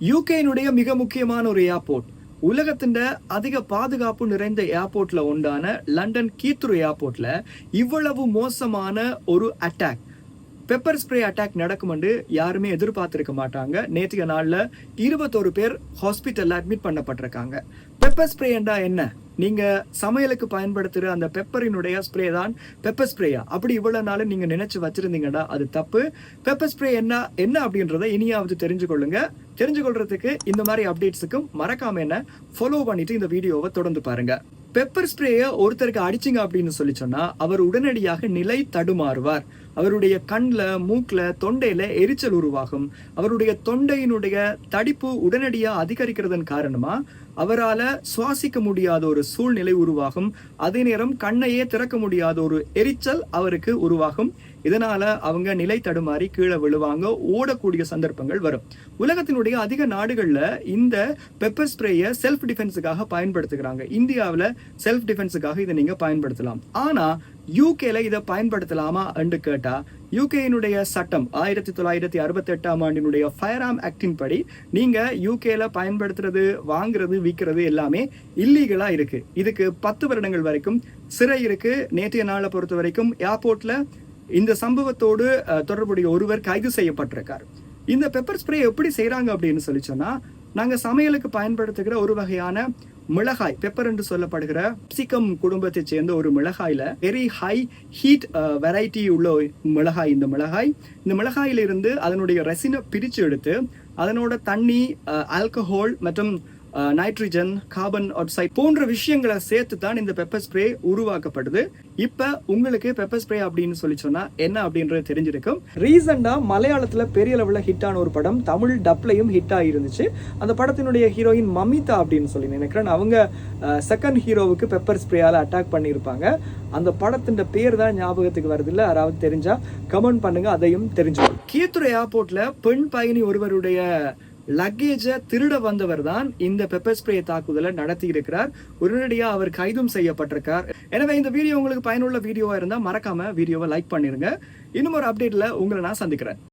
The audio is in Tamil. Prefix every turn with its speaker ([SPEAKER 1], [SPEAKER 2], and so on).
[SPEAKER 1] யூகேனுடைய மிக முக்கியமான ஒரு ஏர்போர்ட் உலகத்தின் அதிக பாதுகாப்பு நிறைந்த ஏர்போர்ட்ல ஒன்றான லண்டன் கீத்ரு ஏர்போர்ட்ல இவ்வளவு மோசமான ஒரு அட்டாக் பெப்பர் ஸ்ப்ரே அட்டாக் நடக்கும்னு யாருமே எதிர்பார்த்திருக்க மாட்டாங்க. நேற்றைய நாளில் இருபத்தோரு பேர் ஹாஸ்பிட்டலில் அட்மிட் பண்ணப்பட்டிருக்காங்க. பெப்பர் ஸ்ப்ரே என்றா என்ன? நீங்கள் சமையலுக்கு பயன்படுத்துகிற அந்த பெப்பரினுடைய ஸ்ப்ரே தான் பெப்பர் ஸ்ப்ரேயா அப்படி இவ்வளோ நாள் நீங்கள் நினச்சி வச்சுருந்தீங்கடா அது தப்பு. பெப்பர் ஸ்ப்ரே என்ன என்ன அப்படின்றத இனியாவது தெரிஞ்சு கொள்ளுங்கள் தெரிஞ்சு கொள்றதுக்கு இந்த மாதிரி அப்டேட்ஸுக்கும் மறக்காம என்ன ஃபாலோ பண்ணிட்டு இந்த வீடியோவை தொடர்ந்து பாருங்க. பெப்பர் ஸ்ப்ரேயை ஒருத்தருக்கு அடிச்சிங்க அப்படின்னு சொல்லி சொன்னால் அவர் உடனடியாக நிலை தடுமாறுவார். அவருடைய கண்ணில் மூக்கில் தொண்டையில் எரிச்சல் உருவாகும். அவருடைய தொண்டையினுடைய தடிப்பு உடனடியாக அதிகரிக்கிறதன் காரணமாக அவரால் சுவாசிக்க முடியாத ஒரு சூழ்நிலை உருவாகும். அதே நேரம் கண்ணையே திறக்க முடியாத ஒரு எரிச்சல் அவருக்கு உருவாகும். இதனால அவங்க நிலை தடுமாறி கீழே விழுவாங்க ஓடக்கூடிய சந்தர்ப்பங்கள் வரும். உலகத்தினுடைய அதிக நாடுகளில் இந்த பெப்பர் ஸ்ப்ரேயை செல்ஃப் டிஃபென்ஸுக்காக பயன்படுத்துகிறாங்க. இந்தியாவில் செல்ஃப் டிஃபென்ஸுக்காக இதை நீங்கள் பயன்படுத்தலாம். ஆனா யூகேல இதை பயன்படுத்தலாமா என்று கேட்டா யூகேயினுடைய சட்டம் ஆயிரத்தி தொள்ளாயிரத்தி அறுபத்தி எட்டாம் ஆண்டினுடைய ஃபயர் ஆம் ஆக்டின் படி நீங்க யூகேல பயன்படுத்துறது வாங்குறது விற்கிறது எல்லாமே இல்லீகலாக இருக்கு. இதுக்கு பத்து வருடங்கள் வரைக்கும் சிறை இருக்கு. நேற்றைய நாளை பொறுத்த வரைக்கும் ஏர்போர்ட்ல இந்த சம்பவத்தோடு தொடர்புடைய ஒருவர் கைது செய்யப்பட்டிருக்கார். இந்த பெப்பர் ஸ்ப்ரே எப்படி செய்றாங்க அப்படின்னு சொல்லி சொன்னா நாங்கள் சமையலுக்கு பயன்படுத்துகிற ஒரு வகையான மிளகாய் பெப்பர் என்று சொல்லப்படுகிற சிக்கம் குடும்பத்தை சேர்ந்த ஒரு மிளகாயில வெரி ஹை ஹீட் வெரைட்டி உள்ள ஒரு மிளகாய். இந்த மிளகாய் இந்த மிளகாயிலிருந்து அதனுடைய ரெசினை பிரித்து எடுத்து அதனோட தண்ணி uh, ஆல்கஹால் மற்றும் நைட்ரஜன் கார்பன் ஆக்சைடு போன்ற விஷயங்களை சேர்த்து தான் இந்த பெப்பர் ஸ்ப்ரே உருவாக்கப்படுது இப்ப உங்களுக்கு பெப்பர் ஸ்ப்ரே அப்படின்னு சொல்லி சொன்னா என்ன அப்படின்றது தெரிஞ்சிருக்கும். ரீசெண்டா மலையாளத்துல பெரிய லெவல்ல ஹிட் ஆன ஒரு படம் தமிழ் டப்லையும் ஹிட் ஆகிருந்துச்சு அந்த படத்தினுடைய ஹீரோயின் மமிதா அப்படின்னு சொல்லி நினைக்கிறேன். அவங்க செகண்ட் ஹீரோவுக்கு பெப்பர் ஸ்ப்ரேயால அட்டாக் பண்ணியிருப்பாங்க. அந்த படத்தின் பேர் தான் ஞாபகத்துக்கு வருது இல்ல யாராவது தெரிஞ்சா கமெண்ட் பண்ணுங்க அதையும் தெரிஞ்சுக்கணும் கீத்துறை ஏர்போர்ட்ல பெண் பயணி ஒருவருடைய லக்கேஜை திருட வந்தவர் தான் இந்த பெப்பர் ஸ்ப்ரே தாக்குதலை நடத்தி இருக்கிறார் உடனடியாக அவர் கைதும் செய்யப்பட்டிருக்கார். எனவே இந்த வீடியோ உங்களுக்கு பயனுள்ள வீடியோவா இருந்தா மறக்காம வீடியோவை லைக் பண்ணிருங்க. இன்னும் ஒரு அப்டேட்ல உங்களை நான் சந்திக்கிறேன்.